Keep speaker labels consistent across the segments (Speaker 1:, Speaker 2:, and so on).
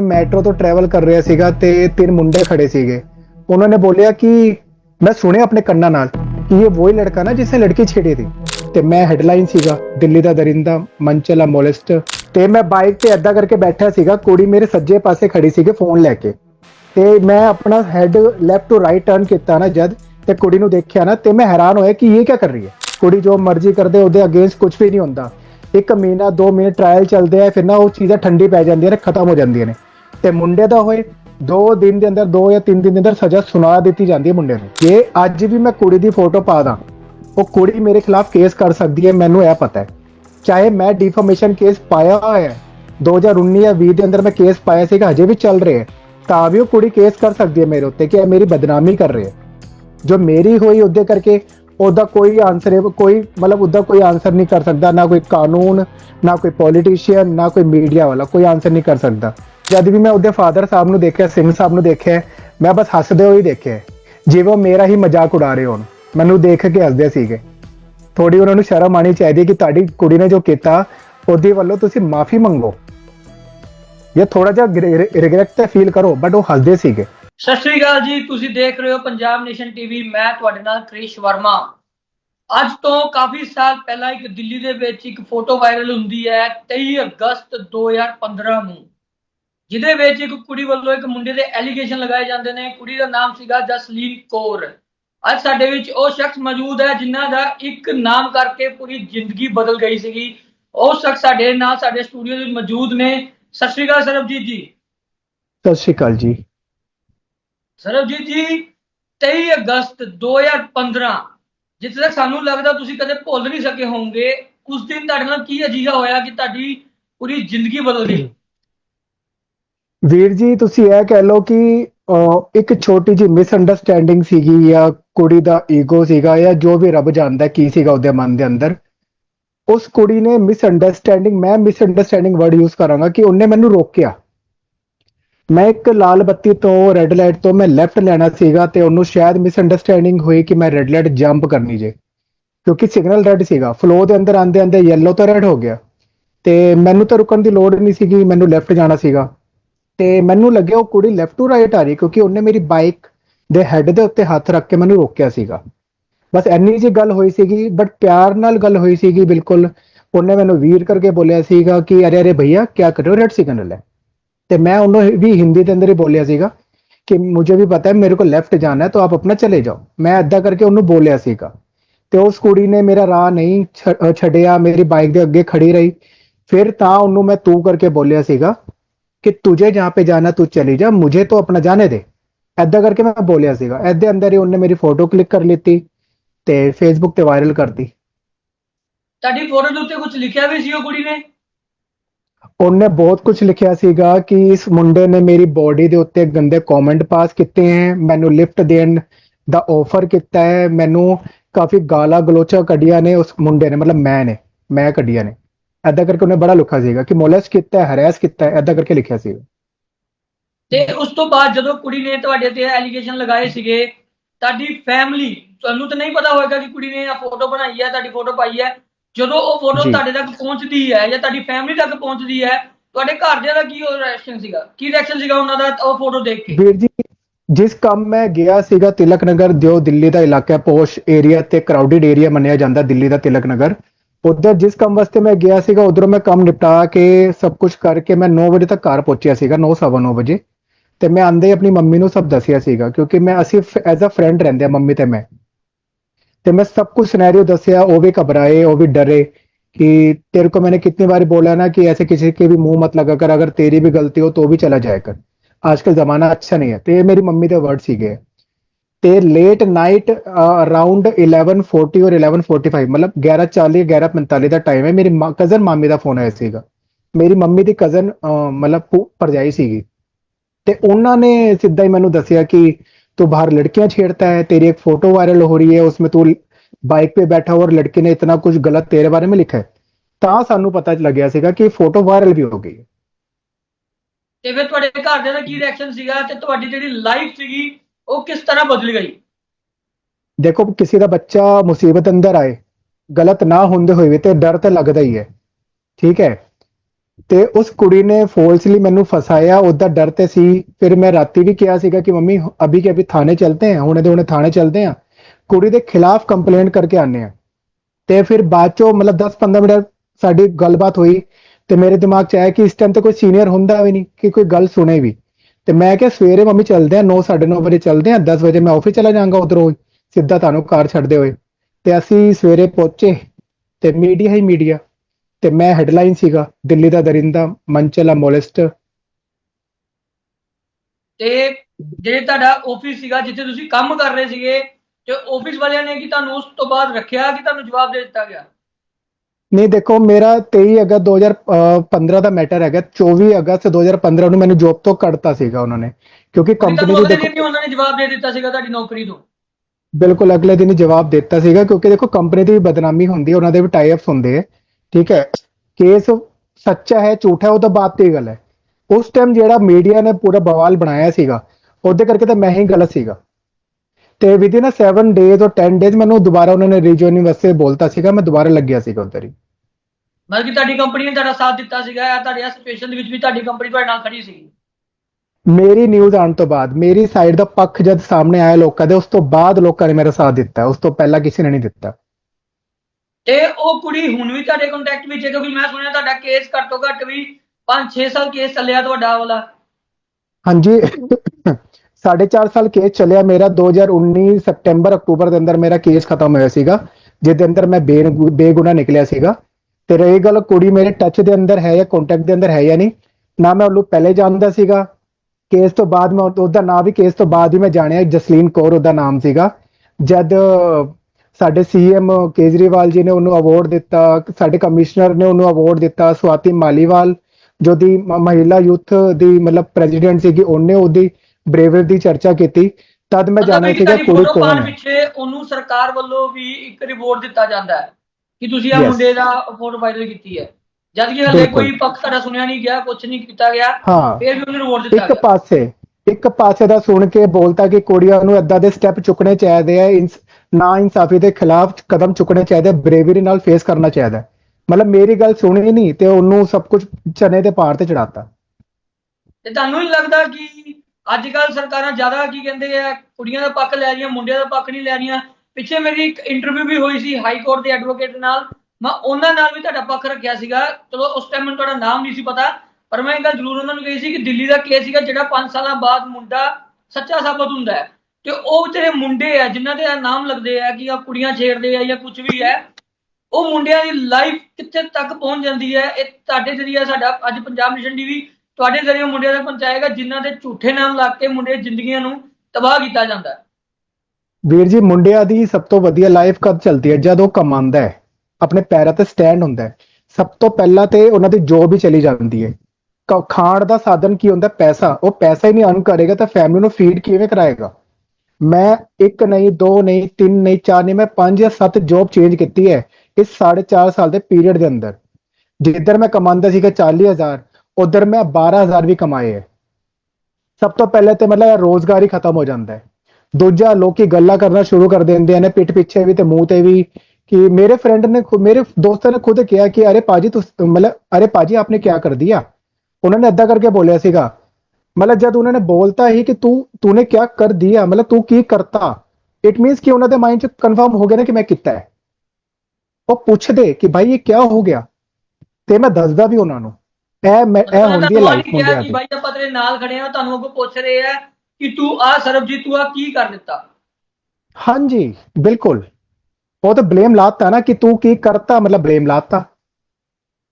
Speaker 1: Metro ਤੋਂ travel ਕਰ ਰਿਹਾ ਸੀਗਾ ਤੇ ਤਿੰਨ ਮੁੰਡੇ ਖੜੇ ਸੀਗੇ। ਉਹਨਾਂ ਨੇ ਬੋਲਿਆ ਕਿ ਮੈਂ ਸੁਣਿਆ ਆਪਣੇ ਕੰਨਾਂ ਨਾਲ ਕਿ ਇਹ ਵਹੀ ਲੜਕਾ ਨਾ ਜਿਸਨੇ ਲੜਕੀ ਛੇੜੀ ਥੀ ਤੇ ਮੈਂ ਹੈਡਲਾਈਨ ਸੀਗਾ, ਦਿੱਲੀ ਦਾ ਦਰਿੰਦਾ, ਮੰਚਲਾ ਮੋਲਿਸਟ। ਤੇ ਮੈਂ ਬਾਈਕ ਤੇ ਐਦਾਂ ਕਰਕੇ ਬੈਠਾ ਸੀਗਾ, ਕੁੜੀ ਮੇਰੇ ਸੱਜੇ ਪਾਸੇ ਖੜੀ ਸੀਗੇ ਫੋਨ ਲੈ ਕੇ। ਤੇ ਮੈਂ ਆਪਣਾ head left to right turn ਕੀਤਾ ਨਾ ਜਦ, ਤੇ ਕੁੜੀ ਨੂੰ ਦੇਖਿਆ ਨਾ, ਤੇ ਮੈਂ ਹੈਰਾਨ ਹੋਇਆ ਕਿ ਇਹ ਕੀ ਕਰ ਰਹੀ ਹੈ? ਕੁੜੀ ਜੋ ਮਰਜ਼ੀ ਕਰਦੇ, ਉਹਦੇ ਅਗੇਂਸਟ ਕੁਝ ਵੀ ਨਹੀਂ ਹੁੰਦਾ। ਇੱਕ ਮਹੀਨਾ, ਦੋ ਮਹੀਨੇ ਟ੍ਰਾਇਲ ਚੱਲਦੇ ਆ, ਫਿਰ ਨਾ ਉਹ ਚੀਜ਼ਾਂ ਠੰਡੀ ਪੈ ਜਾਂਦੀਆਂ ਨੇ, ਖਤਮ ਹੋ ਜਾਂਦੀਆਂ ਨੇ। ਤੇ ਮੁੰਡੇ ਦਾ ਹੋਏ, ਦੋ ਦਿਨ ਦੇ ਅੰਦਰ, ਦੋ ਜਾਂ ਤਿੰਨ ਦਿਨ ਦੇ ਅੰਦਰ ਸਜ਼ਾ ਸੁਣਾ ਦਿੱਤੀ ਜਾਂਦੀ ਹੈ ਮੁੰਡੇ ਨੂੰ। ਜੇ ਅੱਜ ਵੀ ਮੈਂ ਕੁੜੀ ਦੀ ਫੋਟੋ ਪਾ ਦਾਂ, ਉਹ ਕੁੜੀ ਮੇਰੇ ਖਿਲਾਫ ਕੇਸ ਕਰ ਸਕਦੀ ਹੈ, ਮੈਨੂੰ ਇਹ ਪਤਾ ਹੈ। ਚਾਹੇ ਮੈਂ ਡਿਫਾਮੇਸ਼ਨ ਕੇਸ ਪਾਇਆ ਹੋਇਆ ਹੈ 2019 ਜਾਂ 20 ਦੇ ਅੰਦਰ ਮੈਂ ਕੇਸ ਪਾਇਆ ਸੀਗਾ, ਹਜੇ ਵੀ ਚੱਲ ਰਿਹਾ ਹੈ, ਤਾਂ ਵੀ ਉਹ ਕੁੜੀ ਕੇਸ ਕਰ ਸਕਦੀ ਹੈ ਮੇਰੇ ਉੱਤੇ ਕਿ ਇਹ ਮੇਰੀ ਬਦਨਾਮੀ ਕਰ ਰਹੀ ਹੈ। ਜੋ ਮੇਰੀ ਹੋਈ, ਉਹਦੇ ਕਰਕੇ ਉਹਦਾ ਕੋਈ ਆਨਸਰ ਕੋਈ ਮਤਲਬ ਉਹਦਾ ਕੋਈ ਆਨਸਰ ਨਹੀਂ ਕਰ ਸਕਦਾ, ਨਾ ਕੋਈ ਕਾਨੂੰਨ, ਨਾ ਕੋਈ ਪੋਲੀਟੀਸ਼ੀਅਨ ਨਾ ਕੋਈ ਮੀਡੀਆ ਵਾਲਾ, ਕੋਈ ਆਨਸਰ ਨਹੀਂ ਕਰ ਸਕਦਾ। ਜਦ ਵੀ ਮੈਂ ਉਹਦੇ ਫਾਦਰ ਸਾਹਿਬ ਨੂੰ ਦੇਖਿਆ, ਸਿੰਘ ਸਾਹਿਬ ਨੂੰ ਦੇਖਿਆ, ਮੈਂ ਬਸ ਹੱਸਦੇ ਹੋਏ ਹੀ ਦੇਖਿਆ। ਜਿਵੇਂ ਉਹ ਮੇਰਾ ਹੀ ਮਜ਼ਾਕ ਉਡਾ ਰਹੇ ਹੋਣ, ਮੈਨੂੰ ਦੇਖ ਕੇ ਹੱਸਦੇ ਸੀਗੇ। ਥੋੜੀ ਉਹਨਾਂ ਨੂੰ ਸ਼ਰਮ ਆਣੀ ਚਾਹੀਦੀ ਹੈ ਕਿ ਤੁਹਾਡੀ ਕੁੜੀ ਨੇ ਜੋ ਕੀਤਾ, ਉਹਦੇ ਵੱਲੋਂ ਤੁਸੀਂ ਮਾਫੀ ਮੰਗੋ। ਜਾਂ ਥੋੜਾ ਜਿਹਾ ਰਿਗਰੈਟ ਤਾਂ ਫੀਲ ਕਰੋ ਬਟ ਉਹ ਹੱਸਦੇ ਸੀਗੇ।
Speaker 2: ਸਤਿ ਸ਼੍ਰੀ ਅਕਾਲ ਜੀ, ਤੁਸੀਂ ਦੇਖ ਰਹੇ ਹੋ ਪੰਜਾਬ ਨੇਸ਼ਨ ਟੀਵੀ, ਮੈਂ ਤੁਹਾਡੇ ਨਾਲ ਕ੍ਰਿਸ਼ ਵਰਮਾ। ਅੱਜ ਤੋਂ ਕਾਫੀ ਸਾਲ ਪਹਿਲਾਂ ਇੱਕ ਦਿੱਲੀ ਦੇ ਵਿੱਚ ਇੱਕ ਫੋਟੋ ਵਾਇਰਲ ਹੁੰਦੀ ਹੈ 23 ਅਗਸਤ 2015 ਨੂੰ, ਜਿਹਦੇ ਵਿੱਚ ਇੱਕ ਕੁੜੀ ਵੱਲੋਂ ਇੱਕ ਮੁੰਡੇ ਦੇ ਐਲੀਗੇਸ਼ਨ ਲਗਾਏ ਜਾਂਦੇ ਨੇ। ਕੁੜੀ ਦਾ ਨਾਮ ਸੀਗਾ ਜਸਲੀਨ ਕੌਰ। ਅੱਜ ਸਾਡੇ ਵਿੱਚ ਉਹ ਸ਼ਖਸ ਮੌਜੂਦ ਹੈ, ਜਿਨ੍ਹਾਂ ਦਾ ਇੱਕ ਨਾਮ ਕਰਕੇ ਪੂਰੀ ਜ਼ਿੰਦਗੀ ਬਦਲ ਗਈ ਸੀਗੀ। ਉਹ ਸ਼ਖਸ ਸਾਡੇ ਨਾਲ ਸਾਡੇ ਸਟੂਡੀਓ ਵਿੱਚ ਮੌਜੂਦ ਨੇ। ਸਤਿ ਸ਼੍ਰੀ ਅਕਾਲ ਸਰਬਜੀਤ ਜੀ।
Speaker 1: ਸਤਿ ਸ਼੍ਰੀ ਅਕਾਲ ਜੀ।
Speaker 2: ਸਰਬਜੀਤ ਜੀ 23 ਅਗਸਤ 2015 ਜਿੱਥੇ ਤੱਕ ਸਾਨੂੰ ਲੱਗਦਾ ਤੁਸੀਂ ਕਦੇ ਭੁੱਲ ਨਹੀਂ ਸਕੇ ਹੋਵੋਗੇ ਉਸ ਦਿਨ ਤੁਹਾਡੇ ਨਾਲ ਕੀ ਅਜੀਹਾ ਹੋਇਆ ਕਿ ਤੁਹਾਡੀ ਪੂਰੀ ਜ਼ਿੰਦਗੀ ਬਦਲ ਗਈ?
Speaker 1: ਵੀਰ ਜੀ ਤੁਸੀਂ ਇਹ ਕਹਿ ਲਓ ਕਿ ਅਹ, ਇੱਕ ਛੋਟੀ ਜਿਹੀ ਮਿਸਅੰਡਰਸਟੈਂਡਿੰਗ ਸੀਗੀ ਜਾਂ ਕੁੜੀ ਦਾ ਈਗੋ ਸੀਗਾ ਜਾਂ ਜੋ ਵੀ ਰੱਬ ਜਾਣਦਾ ਕੀ ਸੀਗਾ ਉਹਦੇ ਮਨ ਦੇ ਅੰਦਰ ਉਸ ਕੁੜੀ ਨੇ ਮਿਸਅੰਡਰਸਟੈਂਡਿੰਗ ਮੈਂ ਮਿਸਅੰਡਰਸਟੈਂਡਿੰਗ ਵਰਡ ਯੂਜ਼ ਕਰਾਂਗਾ ਕਿ ਉਹਨੇ ਮੈਨੂੰ ਰੋਕਿਆ। ਮੈਂ ਇੱਕ ਲਾਲ ਬੱਤੀ ਤੋਂ ਰੈੱਡ ਲਾਈਟ ਤੋਂ ਮੈਂ ਲੈਫਟ ਲੈਣਾ ਸੀਗਾ ਤੇ ਉਹਨੂੰ ਸ਼ਾਇਦ ਮਿਸਅੰਡਰਸਟੈਂਡਿੰਗ ਹੋਈ ਕਿ ਮੈਂ ਰੈੱਡ ਲਾਈਟ ਜੰਪ ਕਰਨੀ ਜੇ। ਕਿਉਂਕਿ ਸਿਗਨਲ ਰੈੱਡ ਸੀਗਾ। ਫਲੋ ਦੇ ਅੰਦਰ ਆਂਦੇ ਆਂਦੇ ਯੈਲੋ ਤੋਂ ਰੈੱਡ ਹੋ ਗਿਆ। ਤੇ ਮੈਨੂੰ ਤਾਂ ਰੁਕਣ ਦੀ ਲੋੜ ਨਹੀਂ ਸੀਗੀ, ਮੈਨੂੰ ਲੈਫਟ ਜਾਣਾ ਸੀਗਾ। ਤੇ ਮੈਨੂੰ ਲੱਗਿਆ ਉਹ ਕੁੜੀ ਲੈਫਟ ਟੂ ਰਾਈਟ ਆ ਰਹੀ, ਕਿਉਂਕਿ ਉਹਨੇ ਮੇਰੀ ਬਾਈਕ ਦੇ ਹੈੱਡ ਦੇ ਉੱਤੇ ਹੱਥ ਰੱਖ ਕੇ ਮੈਨੂੰ ਰੋਕਿਆ ਸੀਗਾ। ਬਸ ਇੰਨੀ ਜੀ ਗੱਲ ਹੋਈ ਸੀਗੀ ਬਟ ਪਿਆਰ ਨਾਲ ਗੱਲ ਹੋਈ ਸੀਗੀ ਬਿਲਕੁਲ। ਉਹਨੇ ਮੈਨੂੰ ਵੀਰ ਕਰਕੇ ਬੋਲਿਆ ਸੀਗਾ ਕਿ, ਅਰੇ ਅਰੇ ਭਈਆ ਕੀ ਕਰ ਰਹੇ ਹੋ ਰੈਡ ਸਿਗਨਲ ਹੈ ਤੇ ਮੈਂ ਉਹਨੂੰ ਵੀ ਹਿੰਦੀ ਦੇ ਅੰਦਰ ਹੀ ਬੋਲਿਆ ਸੀਗਾ ਕਿ ਮੈਨੂੰ ਵੀ ਪਤਾ ਹੈ, ਮੇਰੇ ਕੋ ਲੈਫਟ ਜਾਣਾ ਹੈ, ਤਾਂ ਆਪ ਆਪਣਾ ਚਲੇ ਜਾਓ। ਮੈਂ ਅੱਧਾ ਕਰਕੇ ਉਹਨੂੰ ਬੋਲਿਆ ਸੀਗਾ। ਤੇ ਉਸ ਕੁੜੀ ਨੇ ਮੇਰਾ ਰਾਹ ਨਹੀਂ ਛੱਡਿਆ, ਮੇਰੀ ਬਾਈਕ ਦੇ ਅੱਗੇ ਖੜੀ ਰਹੀ। ਫਿਰ ਤਾਂ ਉਹਨੂੰ ਮੈਂ ਤੂੰ ਕਰਕੇ ਬੋਲਿਆ ਸੀਗਾ ਕਿ ਤੁਝੇ ਜਹਾਂ ਪੇ ਜਾਣਾ, ਤੂੰ ਚਲੀ ਜਾ, ਮੁਝੇ ਤਾਂ ਆਪਣਾ ਜਾਣੇ ਦੇ। ਐਦਾਂ ਕਰਕੇ ਮੈਂ ਬੋਲਿਆ ਸੀਗਾ। ਐਦੇ ਅੰਦਰ ਹੀ ਉਹਨੇ ਮੇਰੀ ਫੋਟੋ ਕਲਿੱਕ ਕਰ ਲਈਤੀ ਤੇ ਫੇਸਬੁੱਕ ਤੇ ਵਾਇਰਲ ਕਰਤੀ
Speaker 2: ਤੁਹਾਡੀ ਫੋਟੋ ਦੇ ਉੱਤੇ ਕੁਝ ਲਿਖਿਆ ਵੀ ਸੀ ਉਹ ਕੁੜੀ ਨੇ?
Speaker 1: ਉਹਨੇ ਬਹੁਤ ਕੁਝ ਲਿਖਿਆ ਸੀਗਾ ਕਿ ਇਸ ਮੁੰਡੇ ਨੇ ਮੇਰੀ ਬੋਡੀ ਦੇ ਉੱਤੇ ਗੰਦੇ ਕਮੈਂਟ ਪਾਸ ਕੀਤੇ ਹੈ, ਮੈਨੂੰ ਲਿਫਟ ਦੇਣ ਦਾ ਆਫਰ ਕੀਤਾ ਹੈ, ਮੈਨੂੰ ਕਾਫੀ ਗਾਲਾਂ ਗਲੋਚਾਂ ਕੱਢੀਆਂ ਨੇ ਉਸ ਮੁੰਡੇ ਨੇ, ਮਤਲਬ ਮੈਂ ਨੇ, ਮੈਂ ਕੱਢੀਆਂ ਨੇ। ਐਦਾਂ ਕਰਕੇ ਉਹਨੇ ਬੜਾ ਲਿਖਿਆ ਸੀਗਾ ਕਿ ਮੋਲੈਸ ਕੀਤਾ ਹੈ ਹਰੈਸ ਕੀਤਾ ਹੈ ਐਦਾਂ ਕਰਕੇ ਲਿਖਿਆ ਸੀ
Speaker 2: ਤੇ ਉਸ ਤੋਂ ਬਾਅਦ ਜਦੋਂ ਕੁੜੀ ਨੇ ਤੁਹਾਡੇ ਤੇ ਐਲੀਗੇਸ਼ਨ ਲਗਾਏ ਸੀਗੇ, ਤੁਹਾਡੀ ਫੈਮਿਲੀ ਤੁਹਾਨੂੰ ਤਾਂ ਨਹੀਂ ਪਤਾ ਹੋਏਗਾ ਕਿ ਕੁੜੀ ਨੇ ਆ ਫੋਟੋ ਬਣਾਈ ਹੈ, ਤੁਹਾਡੀ ਫੋਟੋ ਪਾਈ ਹੈ ਜਦੋਂ ਉਹ ਫੋਟੋ। ਤੁਹਾਡੇ ਤੱਕ ਪਹੁੰਚਦੀ ਹੈ ਜਾਂ ਤੁਹਾਡੀ ਫੈਮਿਲੀ ਤੱਕ ਪਹੁੰਚਦੀ ਹੈ ਤੁਹਾਡੇ ਘਰਦਿਆਂ ਦਾ ਕੀ ਰਿਐਕਸ਼ਨ ਸੀਗਾ? ਕੀ ਰਿਐਕਸ਼ਨ ਸੀਗਾ ਉਹਨਾਂ ਦਾ ਉਹ ਫੋਟੋ ਦੇਖ ਕੇ?
Speaker 1: ਵੀਰ ਜੀ ਜਿਸ ਕੰਮ ਮੈਂ ਗਿਆ ਸੀਗਾ ਤਿਲਕ ਨਗਰ ਦਿਓ ਦਿੱਲੀ ਦਾ ਇਲਾਕਾ ਪੋਸ਼ ਏਰੀਆ ਤੇ ਕਰਾਊਡਡ ਏਰੀਆ ਮੰਨਿਆ ਜਾਂਦਾ ਦਿੱਲੀ ਦਾ ਤਿਲਕ ਨਗਰ। ਉਧਰ ਜਿਸ ਕੰਮ ਵਾਸਤੇ ਮੈਂ ਗਿਆ ਸੀਗਾ ਉਧਰੋਂ ਮੈਂ ਕੰਮ ਨਿਪਟਾ ਕੇ ਸਭ ਕੁਝ ਕਰਕੇ ਮੈਂ 9 ਵਜੇ ਤੱਕ ਘਰ ਪਹੁੰਚਿਆ ਸੀਗਾ 9:30 ਵਜੇ। ਤੇ ਮੈਂ ਆਂਦੇ ਹੀ ਆਪਣੀ ਮੰਮੀ ਨੂੰ ਸਭ ਦੱਸਿਆ ਸੀਗਾ ਕਿਉਂਕਿ ਮੈਂ ਅਸੀਂ ਐਜ਼ ਅ ਫਰੈਂਡ ਰਹਿੰਦੇ ਆ ਮੰਮੀ ਤੇ ਮੈਂ। ਤੇ मैं सब कुछ सिनेरियो दसिया वो भी घबराए वो भी डरे कि तेरे को मैंने कितनी बार बोला ना कि ऐसे किसी के भी मुंह मत लगा कर अगर तेरी भी गलती हो तो भी चला जाया कर आजकल जमाना अच्छा नहीं है ਤੇ ਇਹ ਮੇਰੀ ਮੰਮੀ ਦੇ ਵਰਡ ਸੀਗੇ ਤੇ ਲੇਟ ਨਾਈਟ ਅਰਾਊਂਡ 11:40 ਔਰ 11:45 ਮਤਲਬ 11:40 11:45 ਦਾ ਟਾਈਮ ਹੈ ਮੇਰੀ ਕਜ਼ਨ ਮਾਮੀ ਦਾ ਫੋਨ ਆਇਆ ਸੀਗਾ ਮੇਰੀ ਮੰਮੀ ਦੀ ਕਜ਼ਨ ਮਤਲਬ ਭੂ- ਭਰਜਾਈ ਸੀਗੀ ਤੇ ਉਹਨਾਂ ਨੇ ਸਿੱਧਾ ਹੀ ਮੈਨੂੰ ਦੱਸਿਆ ਕਿ तू बाहर लड़कियां छेड़ता है तेरी एक फोटो वायरल हो रही है उसमें तू बाइक पे बैठा हुआ और लड़के ने इतना कुछ गलत तेरे बारे में लिखा है ਤਾਂ ਸਾਨੂੰ ਪਤਾ ਲੱਗਿਆ ਸੀਗਾ ਕਿ ਫੋਟੋ ਵਾਇਰਲ ਵੀ ਹੋ ਗਈ ਹੈ
Speaker 2: ਤੇ ਫਿਰ ਤੁਹਾਡੇ ਘਰਦਿਆਂ ਦਾ ਕੀ ਰਿਐਕਸ਼ਨ ਸੀਗਾ ਤੇ ਤੁਹਾਡੀ ਜਿਹੜੀ ਲਾਈਫ ਸੀਗੀ ਉਹ ਕਿਸ ਤਰ੍ਹਾਂ ਬਦਲ ਗਈ
Speaker 1: ਦੇਖੋ ਕਿਸੇ ਦਾ ਬੱਚਾ ਮੁਸੀਬਤ ਅੰਦਰ ਆਏ ਗਲਤ ਨਾ ਹੁੰਦੇ ਹੋਏ ਵੀ ਤੇ ਡਰ ਤਾਂ ਲੱਗਦਾ ਹੀ ਹੈ ਠੀਕ ਹੈ ਤੇ ਉਸ ਕੁੜੀ ਨੇ ਫੋਲਸਲੀ ਮੈਨੂੰ ਫਸਾਇਆ, ਉਹਦਾ ਡਰ ਤੇ ਸੀ। ਫਿਰ ਮੈਂ ਰਾਤੀ ਵੀ ਕਿਹਾ ਸੀਗਾ ਕਿ ਮੰਮੀ, ਅਭੀ ਕੇ ਅਭੀ ਥਾਣੇ ਚਲਤੇ हैं ਹੁਣੇ ਦੇ ਹੁਣੇ ਥਾਣੇ ਚਲਦੇ ਆ ਕੁੜੀ ਦੇ ਖਿਲਾਫ ਕੰਪਲੇਂਟ ਕਰਕੇ ਆਨੇ ਆ ਤੇ ਫਿਰ ਬਾਅਦ ਚੋਂ ਮਤਲਬ 10-15 ਮਿੰਟ ਸਾਡੀ ਗੱਲਬਾਤ ਹੋਈ ਤੇ ਮੇਰੇ ਦਿਮਾਗ 'ਚ ਆਇਆ ਕਿ ਇਸ ਟਾਈਮ ਤੇ ਕੋਈ ਸੀਨੀਅਰ ਹੁੰਦਾ ਵੀ ਨਹੀਂ, ਕਿ ਕੋਈ ਗੱਲ ਸੁਣੇ ਵੀ। ਤੇ ਮੈਂ ਕਿਹਾ, ਸਵੇਰੇ ਮੰਮੀ ਚਲਦੇ ਆ 9:30 ਵਜੇ ਚੱਲਦੇ ਆ 10 ਵਜੇ ਮੈਂ ਆਫਿਸ ਚਲਾ ਜਾਵਾਂਗਾ ਉਧਰੋਂ, ਸਿੱਧਾ ਤੁਹਾਨੂੰ ਕਾਰ ਛੱਡਦੇ ਹੋਏ। ਤੇ ਅਸੀਂ ਸਵੇਰੇ ਪਹੁੰਚੇ ਤੇ ਮੀਡੀਆ ਹੀ ਮੀਡੀਆ ਤੇ ਮੈਂ ਹੈਡਲਾਈਨ ਸੀਗਾ ਦਿੱਲੀ ਦਾ ਦਰਿੰਦਾ ਮੰਚਲਾ ਮੋਲੈਸਟ
Speaker 2: ਤੇ ਜਿਹੜੇ ਤੁਹਾਡਾ ਆਫਿਸ ਸੀਗਾ ਜਿੱਥੇ ਤੁਸੀਂ ਕੰਮ ਕਰ ਰਹੇ ਸੀਗੇ ਤੇ ਆਫਿਸ ਵਾਲਿਆਂ ਨੇ ਕਿ ਤੁਹਾਨੂੰ ਉਸ ਤੋਂ ਬਾਅਦ ਰੱਖਿਆ ਕਿ ਤੁਹਾਨੂੰ ਜਵਾਬ ਦੇ ਦਿੱਤਾ ਗਿਆ?
Speaker 1: ਨਹੀਂ ਦੇਖੋ ਮੇਰਾ 23 ਅਗਸਤ 2015 ਦਾ ਮੈਟਰ ਹੈਗਾ। 24 ਅਗਸਤ 2015 ਨੂੰ ਮੈਨੂੰ ਜੌਬ ਤੋਂ ਕੱਢਤਾ ਸੀਗਾ ਉਹਨਾਂ ਨੇ। ਕਿਉਂਕਿ ਕੰਪਨੀ ਦੀ ਦੇਖੋ
Speaker 2: ਉਹਨਾਂ ਨੇ ਜਵਾਬ ਦੇ ਦਿੱਤਾ ਸੀਗਾ ਤੁਹਾਡੀ ਨੌਕਰੀ ਤੋਂ।
Speaker 1: ਬਿਲਕੁਲ ਅਗਲੇ ਦਿਨ ਹੀ ਜਵਾਬ ਦਿੱਤਾ ਸੀਗਾ ਕਿਉਂਕਿ ਦੇਖੋ ਕੰਪਨੀ ਦੀ ਵੀ ਬਦਨਾਮੀ ਹੁੰਦੀ ਹੈ ਉਹਨਾਂ ਦੇ ਵੀ ਟਾਈ ਅਪਸ ਹੁੰਦੇ ਹੈ ਠੀਕ ਹੈ ਕੇਸ ਸੱਚਾ ਹੈ ਝੂਠਾ ਹੈ ਉਹ ਤਾਂ ਬਾਤ ਦੀ ਗੱਲ ਹੈ। ਉਸ ਟਾਈਮ ਜਿਹੜਾ ਮੀਡੀਆ ਨੇ ਪੂਰਾ ਬਵਾਲ ਬਣਾਇਆ ਸੀਗਾ ਉਹਦੇ ਕਰਕੇ ਤਾਂ ਮੈਂ ਹੀ ਗਲਤ ਸੀਗਾ। ਤੇ ਵਿਦਿਨ 7 ਡੇਜ਼ ਔਰ 10 ਡੇਜ਼ ਮੈਨੂੰ ਦੁਬਾਰਾ ਉਹਨਾਂ ਨੇ ਰੀਜੋਇਨਿੰਗ ਵਾਸਤੇ ਬੋਲਤਾ ਸੀਗਾ ਮੈਂ ਦੁਬਾਰਾ ਲੱਗਿਆ ਸੀਗਾ ਉੱਧਰ ਹੀ।
Speaker 2: ਮਤਲਬ ਕਿ ਤੁਹਾਡੀ ਕੰਪਨੀ ਨੇ ਤੁਹਾਡਾ ਸਾਥ ਦਿੱਤਾ ਸੀਗਾ ਜਾਂ ਤੁਹਾਡੀ ਸਿਚੁਏਸ਼ਨ ਦੇ ਵਿੱਚ ਵੀ ਤੁਹਾਡੀ ਕੰਪਨੀ ਤੁਹਾਡੇ ਨਾਲ ਖੜੀ ਸੀ?
Speaker 1: ਮੇਰੀ ਨਿਊਜ਼ ਆਉਣ ਤੋਂ ਬਾਅਦ ਮੇਰੀ ਸਾਈਡ ਦਾ ਪੱਖ ਜਦ ਸਾਹਮਣੇ ਆਇਆ ਲੋਕਾਂ ਦੇ ਉਸ ਤੋਂ ਬਾਅਦ ਲੋਕਾਂ ਨੇ ਮੇਰਾ ਸਾਥ ਦਿੱਤਾ ਉਸ ਤੋਂ ਪਹਿਲਾਂ ਕਿਸੇ ਨੇ ਨਹੀਂ ਦਿੱਤਾ।
Speaker 2: ਤੇ ਉਹ ਕੁੜੀ ਹੁਣ ਵੀ ਤੁਹਾਡੇ ਕੰਟੈਕਟ ਵਿੱਚ ਹੈ, ਕਿਉਂਕਿ ਮੈਂ ਸੁਣਿਆ ਤੁਹਾਡਾ ਕੇਸ ਘੱਟੋ ਘੱਟ ਵੀ 5-6 ਸਾਲ ਕੇਸ ਚੱਲਿਆ ਤੁਹਾਡਾ ਵਾਲਾ।
Speaker 1: ਹਾਂਜੀ, ਸਾਢੇ ਚਾਰ ਸਾਲ ਕੇਸ ਚੱਲਿਆ। ਮੇਰਾ 2019 ਸਤੰਬਰ, ਅਕਤੂਬਰ ਦੇ ਅੰਦਰ ਮੇਰਾ ਕੇਸ ਖਤਮ ਹੋਇਆ ਸੀਗਾ, ਜਿਹਦੇ ਅੰਦਰ ਮੈਂ ਬੇਗੁਨਾਹ ਨਿਕਲਿਆ ਸੀਗਾ। ਤੇ ਰਹੀ ਗੱਲ ਕੁੜੀ ਮੇਰੇ ਟੱਚ ਦੇ ਅੰਦਰ ਹੈ ਜਾਂ ਕੰਟੈਕਟ ਦੇ ਅੰਦਰ ਹੈ ਜਾਂ ਨਹੀਂ, ਨਾ ਮੈਂ ਉਹਨੂੰ ਪਹਿਲੇ ਜਾਣਦਾ ਸੀਗਾ। ਕੇਸ ਤੋਂ ਬਾਅਦ ਮੈਂ ਉਹਦਾ ਨਾਂ ਵੀ ਕੇਸ ਤੋਂ ਬਾਅਦ ਹੀ ਮੈਂ ਜਾਣਿਆ, ਜਸਲੀਨ ਕੌਰ ਉਹਦਾ ਨਾਮ ਸੀਗਾ। ਜਦ ਸਾਡੇ ਸੀਐਮ ਕੇਜਰੀਵਾਲ ਜੀ ਨੇ ਉਹਨੂੰ ਅਵਾਰਡ ਦਿੱਤਾ ਸਾਡੇ ਕਮਿਸ਼ਨਰ ਨੇ ਉਹਨੂੰ ਅਵਾਰਡ ਦਿੱਤਾ ਸਵਾਤੀ ਮਾਲੀਵਾਲ ਜੋ ਦੀ ਮਹਿਲਾ ਯੂਥ ਦੀ ਮਤਲਬ ਪ੍ਰੈਜ਼ੀਡੈਂਟ ਸੀਗੀ ਉਹਨੇ ਉਹਦੀ ਬ੍ਰੇਵਰੀ ਦੀ ਚਰਚਾ ਕੀਤੀ। ਤਦ ਮੈਂ ਜਾਣਿਆ
Speaker 2: ਕਿ
Speaker 1: ਸੀਗਾ ਕੁੜੀ ਕੌਣ ਹੈ।
Speaker 2: ਪਿੱਛੇ ਉਹਨੂੰ ਸਰਕਾਰ ਵੱਲੋਂ ਵੀ ਇੱਕ ਰਿਵਾਰਡ ਦਿੱਤਾ ਜਾਂਦਾ ਹੈ ਕਿ ਤੁਸੀਂ ਆ. ਮੁੰਡੇ ਦਾ ਫੋਟੋ ਵਾਇਰਲ ਕੀਤੀ ਹੈ। ਜਦ ਕਿ ਹਲੇ। ਕੋਈ ਪੱਖ ਤੁਹਾਡਾ ਸੁਣਿਆ ਨਹੀਂ ਗਿਆ ਕੁਝ ਨਹੀਂ ਕੀਤਾ ਗਿਆ ਫਿਰ ਵੀ ਉਹਨੂੰ ਰਿਵਾਰਡ ਦਿੱਤਾ
Speaker 1: ਇੱਕ ਪਾਸੇ ਇੱਕ ਪਾਸੇ ਦਾ ਸੁਣ ਕੇ ਬੋਲਤਾ ਕਿ ਕੁੜੀਆਂ ਨੂੰ ਏਦਾਂ ਦੇ ਸਟੈਪ ਚੁੱਕਣੇ ਚਾਹੀਦੇ ਆ ਨਾ ਇਨਸਾਫੀ ਦੇ ਖਿਲਾਫ ਕਦਮ ਚੁੱਕਣੇ ਚਾਹੀਦੇ, ਬ੍ਰੇਵਰੀ ਨਾਲ ਫੇਸ ਕਰਨਾ ਚਾਹੀਦਾ ਮਤਲਬ ਮੇਰੀ ਗੱਲ ਸੁਣੀ ਨਹੀਂ ਤੇ ਉਹਨੂੰ ਸਭ ਕੁਝ ਚਨੇ ਦੇ ਪਾਰ ਤੇ ਚੜਾਤਾ
Speaker 2: ਤੇ ਤੁਹਾਨੂੰ ਨਹੀਂ ਲੱਗਦਾ ਕਿ ਅੱਜ ਕੱਲ ਸਰਕਾਰਾਂ ਜ਼ਿਆਦਾ ਕੀ ਕਹਿੰਦੇ ਆ, ਕੁੜੀਆਂ ਦਾ ਪੱਖ ਲੈ ਰਹੀਆਂ, ਮੁੰਡਿਆਂ ਦਾ ਪੱਖ ਨਹੀਂ ਲੈ ਰਹੀਆਂ। ਪਿੱਛੇ ਮੇਰੀ ਇੱਕ ਇੰਟਰਵਿਊ ਵੀ ਹੋਈ ਸੀ ਹਾਈ ਕੋਰਟ ਦੇ ਐਡਵੋਕੇਟ ਨਾਲ। ਮੈਂ ਉਹਨਾਂ ਨਾਲ ਵੀ ਤੁਹਾਡਾ ਪੱਖ ਰੱਖਿਆ ਸੀਗਾ। ਚਲੋ ਉਸ ਟਾਈਮ ਮੈਨੂੰ ਤੁਹਾਡਾ ਨਾਮ ਨਹੀਂ ਸੀ ਪਤਾ, ਪਰ ਮੈਂ ਇਹ ਗੱਲ ਜ਼ਰੂਰ ਉਹਨਾਂ ਨੂੰ ਕਹੀ ਸੀ ਕਿ ਦਿੱਲੀ ਦਾ ਕੇਸ ਸੀਗਾ ਜਿਹੜਾ 5 ਸਾਲਾਂ ਬਾਅਦ ਮੁੰਡਾ ਸੱਚਾ ਸਾਬਤ ਹੁੰਦਾ ਹੈ। ਤੇ ਉਹ ਜਿਹੜੇ ਮੁੰਡੇ ਆ, ਜਿਨ੍ਹਾਂ ਦੇ ਨਾਮ ਲੱਗਦੇ ਆ ਕਿ ਆ ਕੁੜੀਆਂ ਛੇੜਦੇ ਆ ਜਾਂ ਕੁਝ ਵੀ ਹੈ ਉਹ ਮੁੰਡਿਆਂ ਦੀ ਲਾਈਫ ਕਿੱਥੇ ਤੱਕ ਪਹੁੰਚ ਜਾਂਦੀ ਹੈ ਇਹ ਤੁਹਾਡੇ ਜ਼ਰੀਏ ਸਾਡਾ ਅੱਜ ਪੰਜਾਬ ਨੇਸ਼ਨ ਟੀਵੀ ਤੁਹਾਡੇ ਜ਼ਰੀਏ ਮੁੰਡਿਆਂ ਤੱਕ ਪਹੁੰਚਾਏਗਾ ਜਿਨ੍ਹਾਂ ਦੇ ਝੂਠੇ ਨਾਮ ਲੱਗ ਕੇ ਮੁੰਡੇ ਜ਼ਿੰਦਗੀਆਂ ਨੂੰ ਤਬਾਹ ਕੀਤਾ ਜਾਂਦਾ ਹੈ।
Speaker 1: ਵੀਰ ਜੀ, ਮੁੰਡਿਆਂ ਦੀ ਸਭ ਤੋਂ ਵਧੀਆ ਲਾਈਫ ਕਦ ਚਲਦੀ ਹੈ? ਜਦ ਉਹ ਕਮਾਉਂਦਾ ਹੈ, ਆਪਣੇ ਪੈਰਾਂ ਤੇ ਸਟੈਂਡ ਹੁੰਦਾ ਹੈ। ਸਭ ਤੋਂ ਪਹਿਲਾਂ ਤੇ ਉਹਨਾਂ ਦੀ ਜੋਬ ਹੀ ਚਲੀ ਜਾਂਦੀ ਹੈ। ਖਾਣ ਦਾ ਸਾਧਨ ਕੀ ਹੁੰਦਾ? ਪੈਸਾ। ਉਹ ਪੈਸਾ ਹੀ ਨਹੀਂ ਅਰਨ ਕਰੇਗਾ ਤਾਂ ਫੈਮਿਲੀ ਨੂੰ ਫੀਡ ਕਿਵੇਂ ਕਰਾਏਗਾ? ਮੈਂ ਇੱਕ ਨਹੀਂ, ਦੋ ਨਹੀਂ, ਤਿੰਨ ਨਹੀਂ, ਚਾਰ ਨਹੀਂ, ਮੈਂ ਪੰਜ ਜਾਂ ਸੱਤ ਜੌਬ ਚੇਂਜ ਕੀਤੀ ਹੈ ਇਸ 4.5 ਸਾਲ ਦੇ ਪੀਰੀਅਡ ਦੇ ਅੰਦਰ। ਜਿੱਧਰ ਮੈਂ ਕਮਾਉਂਦਾ ਸੀਗਾ 40000 ਉਧਰ ਮੈਂ 12000 ਵੀ ਕਮਾਏ ਹੈ। ਸਭ ਤੋਂ ਪਹਿਲੇ ਤੇ ਮਤਲਬ ਇਹ ਰੋਜ਼ਗਾਰ ਹੀ ਖਤਮ ਹੋ ਜਾਂਦਾ ਹੈ। ਦੂਜਾ, ਲੋਕੀ ਗੱਲਾਂ ਕਰਨਾ ਸ਼ੁਰੂ ਕਰ ਦਿੰਦੇ ਨੇ ਪਿੱਠ ਪਿੱਛੇ ਵੀ ਤੇ ਮੂੰਹ ਤੇ ਵੀ, ਕਿ ਮੇਰੇ ਫਰੈਂਡ ਨੇ ਮੇਰੇ ਦੋਸਤਾਂ ਨੇ ਖੁਦ ਕਿਹਾ ਕਿ ਅਰੇ ਪਾਜੀ ਤੁਸੀਂ, ਮਤਲਬ ਅਰੇ ਪਾਜੀ ਆਪਨੇ ਕੀ ਕਰ ਦਿਆ ਉਹਨਾਂ ਨੇ ਏਦਾਂ ਕਰਕੇ ਬੋਲਿਆ ਸੀਗਾ ਮਤਲਬ ਜਦ ਉਹਨਾਂ ਨੇ ਬੋਲਤਾ ਹੀ ਕਿ ਤੂੰ ਤੂਨੇ ਕੀ ਕਰ ਦਿਆ ਮਤਲਬ ਤੂੰ ਕੀ ਕਰਤਾ? ਇਟ ਮੀਨਸ ਕਿ ਉਹਨਾਂ ਦੇ ਮਾਈਂਡ 'ਚ ਕਨਫਰਮ ਹੋ ਗਿਆ ਨਾ ਕਿ ਮੈਂ ਕੀਤਾ ਹੈ। ਉਹ ਪੁੱਛਦੇ ਕਿ ਭਾਈ ਇਹ ਕੀ ਹੋ ਗਿਆ? ਤੇ ਮੈਂ ਦੱਸਦਾ ਵੀ ਉਹਨਾਂ ਨੂੰ। ਇਹ ਮੈਂ ਇਹ ਹੁੰਦੀ ਹੈ ਲਾਈਫ
Speaker 2: ਹੀ ਕਿਹਾ
Speaker 1: ਮੁੰਡਿਆਂ
Speaker 2: ਕਿ
Speaker 1: ਦੀ
Speaker 2: ਬਾਈ ਆਪਾਂ ਤੇਰੇ ਨਾਲ ਖੜੇ ਆ ਤੁਹਾਨੂੰ ਅੱਗੋਂ ਪੁੱਛ ਰਹੇ ਆ ਕਿ ਤੂੰ ਆ ਸਰਬਜੀਤ ਤੂੰ ਆ ਕੀ ਕਰ ਦਿੱਤਾ?
Speaker 1: ਹਾਂਜੀ ਬਿਲਕੁਲ। ਉਹ ਤਾਂ ਬਲੇਮ ਲਾਤਾ ਨਾ ਕਿ ਤੂੰ ਕੀ ਕਰਤਾ ਮਤਲਬ ਬਲੇਮ ਲਾਤਾ।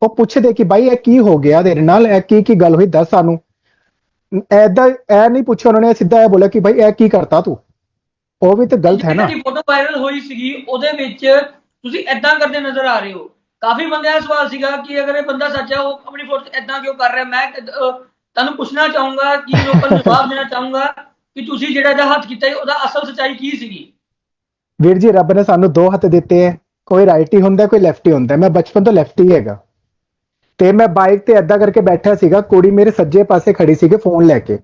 Speaker 1: ਉਹ ਪੁੱਛਦੇ ਕਿ ਭਾਈ ਇਹ ਕੀ ਹੋ ਗਿਆ ਤੇਰੇ ਨਾਲ? ਇਹ ਕੀ ਕੀ ਗੱਲ ਹੋਈ? ਦੱਸ ਸਾਨੂੰ। ਐਦਾਂ ਇਹ ਨਹੀਂ ਪੁੱਛਿਆ ਉਹਨਾਂ ਨੇ ਸਿੱਧਾ ਇਹ ਬੋਲਿਆ ਕਿ ਭਾਈ ਇਹ ਕੀ ਕਰਤਾ ਤੂੰ? ਉਹ ਵੀ ਤਾਂ ਗਲਤ ਹੈ ਨਾ।
Speaker 2: ਜਿਹੜੀ ਫੋਟੋ ਵਾਇਰਲ ਹੋਈ ਸੀਗੀ ਉਹਦੇ ਵਿੱਚ ਤੁਸੀਂ ਐਦਾਂ ਕਰਦੇ ਨਜ਼ਰ ਆ ਰਹੇ ਹੋ। ਕਾਫੀ ਬੰਦਿਆਂ ਦਾ ਸਵਾਲ ਸੀਗਾ ਕਿ ਅਗਰ ਇਹ ਬੰਦਾ ਸੱਚ ਹੈ ਉਹ ਆਪਣੀ ਫੋਟੋ ਐਦਾਂ ਕਿਉਂ ਕਰ ਰਿਹਾ? ਮੈਂ ਤੁਹਾਨੂੰ ਪੁੱਛਣਾ ਚਾਹੂੰਗਾ ਕਿ ਲੋਕਾਂ ਨੂੰ ਜਵਾਬ ਦੇਣਾ ਚਾਹੂੰਗਾ ਕਿ ਤੁਸੀਂ ਜਿਹੜਾ ਇਹਦਾ ਹੱਥ ਕੀਤਾ ਉਹਦਾ ਅਸਲ ਸੱਚਾਈ ਕੀ ਸੀਗੀ?
Speaker 1: ਵੀਰ ਜੀ ਰੱਬ ਨੇ ਸਾਨੂੰ ਦੋ ਹੱਥ ਦਿੱਤੇ ਹੈ। ਕੋਈ ਰਾਈਟ ਹੁੰਦਾ ਕੋਈ ਲੈਫਟ ਹੀ ਹੁੰਦਾ। ਮੈਂ ਬਚਪਨ ਤੋਂ ਲੈਫਟ ਹੀ ਹੈਗਾ। ਤੇ ਮੈਂ ਬਾਈਕ ਤੇ ਐਦਾਂ ਕਰਕੇ ਬੈਠਾ ਸੀਗਾ, ਕੁੜੀ ਮੇਰੇ ਸੱਜੇ ਪਾਸੇ ਖੜੀ ਸੀਗੀ ਫੋਨ ਲੈ ਕੇ।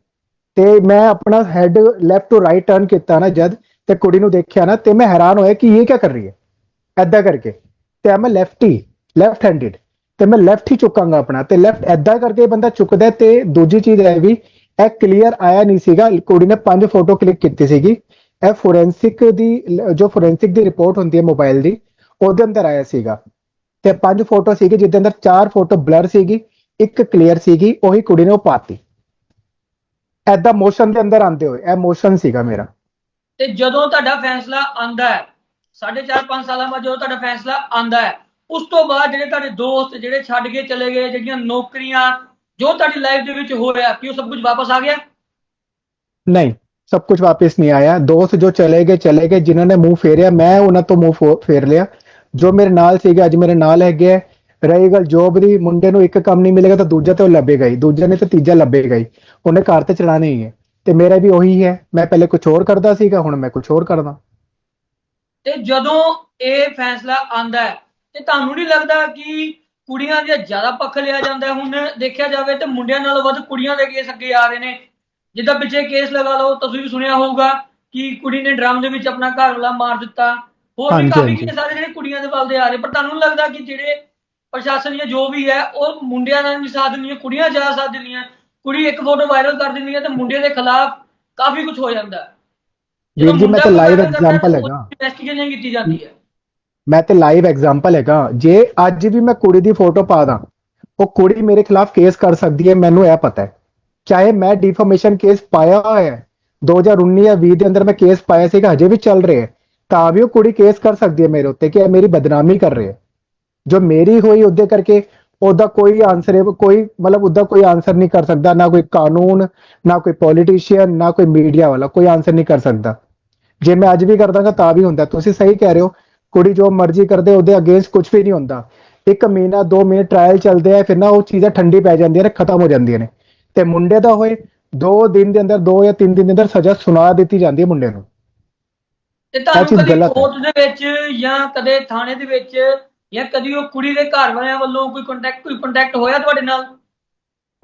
Speaker 1: ਤੇ ਮੈਂ ਆਪਣਾ head left to right turn ਕੀਤਾ ਨਾ ਜਦ, ਤੇ ਕੁੜੀ ਨੂੰ ਦੇਖਿਆ ਨਾ, ਤੇ ਮੈਂ ਹੈਰਾਨ ਹੋਇਆ ਕਿ ਇਹ ਕੀ ਕਰ ਰਹੀ ਹੈ? ਐਦਾਂ ਕਰਕੇ। ਤੇ ਮੈਂ ਲੈਫਟੀ ਲੈਫਟ ਹੈਂਡਡ ਤੇ ਮੈਂ ਲੈਫਟ ਹੀ ਚੁੱਕਾਂਗਾ ਆਪਣਾ। ਤੇ ਲੈਫਟ ਐਦਾਂ ਕਰਕੇ ਬੰਦਾ ਚੁੱਕਦਾ ਹੈ ਤੇ ਦੂਜੀ ਚੀਜ਼ ਹੈ ਵੀ, ਇਹ ਕਲੀਅਰ ਆਇਆ ਨਹੀਂ ਸੀਗਾ। ਕੁੜੀ ਨੇ ਪੰਜ ਫੋਟੋ ਕਲਿੱਕ ਕੀਤੀ ਸੀਗੀ। ਇਹ ਫੋਰੈਂਸਿਕ ਦੀ, ਜੋ ਫੋਰੈਂਸਿਕ ਦੀ ਰਿਪੋਰਟ ਹੁੰਦੀ ਹੈ ਮੋਬਾਈਲ ਦੀ, ਉਹਦੇ ਅੰਦਰ ਆਇਆ ਸੀਗਾ। ਤੇ ਪੰਜ ਫੋਟੋ ਸੀਗੀ ਜਿਹਦੇ ਅੰਦਰ ਚਾਰ ਫੋਟੋ ਬਲਰ ਸੀਗੀ ਇੱਕ ਕਲੀਅਰ ਸੀਗੀ ਉਹੀ ਕੁੜੀ ਨੇ ਉਹ ਪਾਤੀ। ਐਦਾਂ ਮੋਸ਼ਨ ਦੇ ਅੰਦਰ ਆਂਦੇ ਹੋਏ ਇਹ ਮੋਸ਼ਨ ਸੀਗਾ ਮੇਰਾ।
Speaker 2: ਤੇ ਜਦੋਂ ਤੁਹਾਡਾ ਫੈਸਲਾ ਆਂਦਾ ਹੈ 4.5 5 ਸਾਲਾਂ ਬਾਅਦ ਜਦੋਂ ਤੁਹਾਡਾ ਫੈਸਲਾ ਆਂਦਾ ਹੈ ਉਸ ਤੋਂ ਬਾਅਦ ਜਿਹੜੇ ਤੁਹਾਡੇ ਦੋਸਤ ਜਿਹੜੇ ਛੱਡ ਕੇ ਚਲੇ ਗਏ ਜਿਹੜੀਆਂ ਨੌਕਰੀਆਂ ਜੋ ਤੁਹਾਡੀ ਲਾਈਫ ਦੇ ਵਿੱਚ ਹੋਇਆ ਕਿ ਉਹ ਸਭ ਕੁਝ ਵਾਪਸ ਆ ਗਿਆ?
Speaker 1: ਨਹੀਂ ਸਭ ਕੁਝ ਵਾਪਸ ਨਹੀਂ ਆਇਆ। ਦੋਸਤ ਜੋ ਚਲੇ ਗਏ ਚਲੇ ਗਏ ਜਿਨ੍ਹਾਂ ਨੇ ਮੂੰਹ ਫੇਰਿਆ ਮੈਂ ਉਹਨਾਂ ਤੋਂ ਮੂੰਹ ਫੇਰ ਲਿਆ। ਜੋ ਮੇਰੇ ਨਾਲ ਸੀਗੇ, ਅੱਜ ਮੇਰੇ ਨਾਲ ਹੈਗੇ ਹੈ। ਰਹੀ ਗੱਲ ਜੋਬ ਦੀ, ਮੁੰਡੇ ਨੂੰ ਇੱਕ ਕੰਮ ਨਹੀਂ ਮਿਲੇਗਾ ਤਾਂ ਦੂਜਾ ਤੇ ਉਹ ਲੱਭੇਗਾ ਹੀ। ਦੂਜਾ ਨਹੀਂ ਤਾਂ ਤੀਜਾ ਲੱਭੇਗਾ ਹੀ। ਉਹਨੇ ਘਰ ਤੇ ਚਲਾਣੇ ਹੀ ਹੈ। ਤੇ ਮੇਰਾ ਵੀ ਉਹੀ ਹੈ। ਮੈਂ ਪਹਿਲੇ ਕੁਝ ਹੋਰ ਕਰਦਾ ਸੀਗਾ, ਹੁਣ ਮੈਂ ਕੁਝ ਹੋਰ ਕਰਦਾ।
Speaker 2: ਤੇ ਜਦੋਂ ਇਹ ਫੈਸਲਾ ਆਂਦਾ ਤੇ ਤੁਹਾਨੂੰ ਨਹੀਂ ਲੱਗਦਾ ਕਿ ਕੁੜੀਆਂ ਦਾ ਜ਼ਿਆਦਾ ਪੱਖ ਲਿਆ ਜਾਂਦਾ ਹੁਣ ਦੇਖਿਆ ਜਾਵੇ ਤੇ ਮੁੰਡਿਆਂ ਨਾਲੋਂ ਵੱਧ ਕੁੜੀਆਂ ਦੇ ਕੇਸ ਅੱਗੇ ਆ ਰਹੇ ਨੇ। ਜਿੱਦਾਂ ਪਿੱਛੇ ਕੇਸ ਲਗਾ ਲਓ, ਤੁਸੀਂ ਵੀ ਸੁਣਿਆ ਹੋਊਗਾ ਕਿ ਕੁੜੀ ਨੇ ਡਰਮ ਦੇ ਵਿੱਚ ਆਪਣਾ ਘਰ ਵਾਲਾ ਮਾਰ ਦਿੱਤਾ। ਹੋਰ ਵੀ
Speaker 1: ਹਾਂਜੀ,
Speaker 2: ਕਾਫੀ
Speaker 1: ਹਾਂਜੀ।
Speaker 2: ਆ ਜਿਹੜੇ ਕੁੜੀਆਂ ਦੇ ਵੱਲ ਦੇ ਆ ਰਹੇ ਪਰ ਤੁਹਾਨੂੰ ਨੀ ਲੱਗਦਾ ਕਿ ਜਿਹੜੇ ਪ੍ਰਸ਼ਾਸਨ ਜਾਂ ਜੋ ਵੀ ਹੈ ਉਹ ਮੁੰਡਿਆਂ ਨਾਲ ਨਹੀਂ ਸਾਥ ਦਿੰਦੀਆਂ ਕੁੜੀਆਂ ਜ਼ਿਆਦਾ ਸਾਥ ਦਿੰਦੀਆਂ ਕੁੜੀ ਇੱਕ ਫੋਟੋ ਵਾਇਰਲ ਕਰ ਦਿੰਦੀ ਹੈ ਤੇ ਮੁੰਡੇ ਦੇ ਖਿਲਾਫ ਕਾਫੀ ਕੁਝ ਹੋ ਜਾਂਦਾ ਹੈ।
Speaker 1: ਵੀਰ ਜੀ ਮੈਂ ਤਾਂ ਲਾਈਵ ਐਗਜ਼ਾਮਪਲ ਹੈਗਾ।
Speaker 2: ਇਨਵੈਸਟੀਗੇਸ਼ਨ ਕੀਤੀ ਜਾਂਦੀ ਹੈ।
Speaker 1: ਮੈਂ ਤੇ ਲਾਈਵ ਐਗਜ਼ਾਮਪਲ ਹੈਗਾ। ਜੇ ਅੱਜ ਵੀ ਮੈਂ ਕੁੜੀ ਦੀ ਫੋਟੋ ਪਾ ਦਾਂ ਉਹ ਕੁੜੀ ਮੇਰੇ ਖਿਲਾਫ ਕੇਸ ਕਰ ਸਕਦੀ ਹੈ ਮੈਨੂੰ ਇਹ ਪਤਾ ਹੈ। ਚਾਹੇ ਮੈਂ ਡਿਫਾਮੇਸ਼ਨ ਕੇਸ ਪਾਇਆ ਹੋਇਆ ਹੈ 2019 ਜਾਂ 20 ਦੇ ਅੰਦਰ ਮੈਂ ਕੇਸ ਪਾਇਆ ਸੀਗਾ ਹਜੇ ਵੀ ਚੱਲ ਰਿਹਾ ਹੈ। ਤਾਂ ਵੀ ਉਹ ਕੁੜੀ ਕੇਸ ਕਰ ਸਕਦੀ ਹੈ ਮੇਰੇ ਉੱਤੇ ਕਿ ਇਹ ਮੇਰੀ ਬਦਨਾਮੀ ਕਰ ਰਹੀ ਹੈ। ਜੋ ਮੇਰੀ ਹੋਈ ਉਹਦੇ ਕਰਕੇ ਉਹਦਾ ਕੋਈ ਆਨਸਰ ਕੋਈ ਮਤਲਬ ਉਹਦਾ ਕੋਈ ਆਨਸਰ ਨਹੀਂ ਕਰ ਸਕਦਾ, ਨਾ ਕੋਈ ਕਾਨੂੰਨ, ਨਾ ਕੋਈ ਪੋਲੀਟੀਸ਼ੀਅਨ ਨਾ ਕੋਈ ਮੀਡੀਆ ਵਾਲਾ ਕੋਈ ਆਨਸਰ ਨਹੀਂ ਕਰ ਸਕਦਾ। ਜੇ ਮੈਂ ਅੱਜ ਵੀ ਕਰਦਾਗਾ ਤਾਂ ਵੀ ਹੁੰਦਾ। ਤੁਸੀਂ ਸਹੀ ਕਹਿ ਰਹੇ ਹੋ, ਕੁੜੀ ਜੋ ਮਰਜ਼ੀ ਕਰਦੇ, ਉਹਦੇ ਅਗੇਂਸਟ ਕੁਝ ਵੀ ਨਹੀਂ ਹੁੰਦਾ। ਇੱਕ ਮਹੀਨਾ, ਦੋ ਮਹੀਨੇ ਟ੍ਰਾਇਲ ਚੱਲਦੇ ਆ, ਫਿਰ ਨਾ ਉਹ ਚੀਜ਼ਾਂ ਠੰਡੀ ਪੈ ਜਾਂਦੀਆਂ ਨੇ, ਖਤਮ ਹੋ ਜਾਂਦੀਆਂ ਨੇ। ਤੇ ਮੁੰਡੇ ਦਾ ਹੋਏ, ਦੋ ਦਿਨ ਦੇ ਅੰਦਰ, ਦੋ ਜਾਂ ਤਿੰਨ ਦਿਨ ਦੇ ਅੰਦਰ ਸਜ਼ਾ ਸੁਣਾ ਦਿੱਤੀ ਜਾਂਦੀ ਹੈ ਮੁੰਡੇ ਨੂੰ।
Speaker 2: ਤੇ ਤੁਹਾਨੂੰ
Speaker 1: ਚੀਜ਼
Speaker 2: ਕਦੀ
Speaker 1: ਗਲਤ ਹੈ।
Speaker 2: ਕੋਰਟ ਦੇ ਵਿੱਚ ਜਾਂ ਕਦੇ ਥਾਣੇ ਦੇ ਵਿੱਚ ਜਾਂ ਕਦੀ ਉਹ ਕੁੜੀ ਦੇ ਘਰ ਵਾਲਿਆਂ ਵੱਲੋਂ ਕੋਈ ਕੰਟੈਕਟ ਕੋਈ ਕੰਟੈਕਟ ਹੋਇਆ ਤੁਹਾਡੇ ਨਾਲ?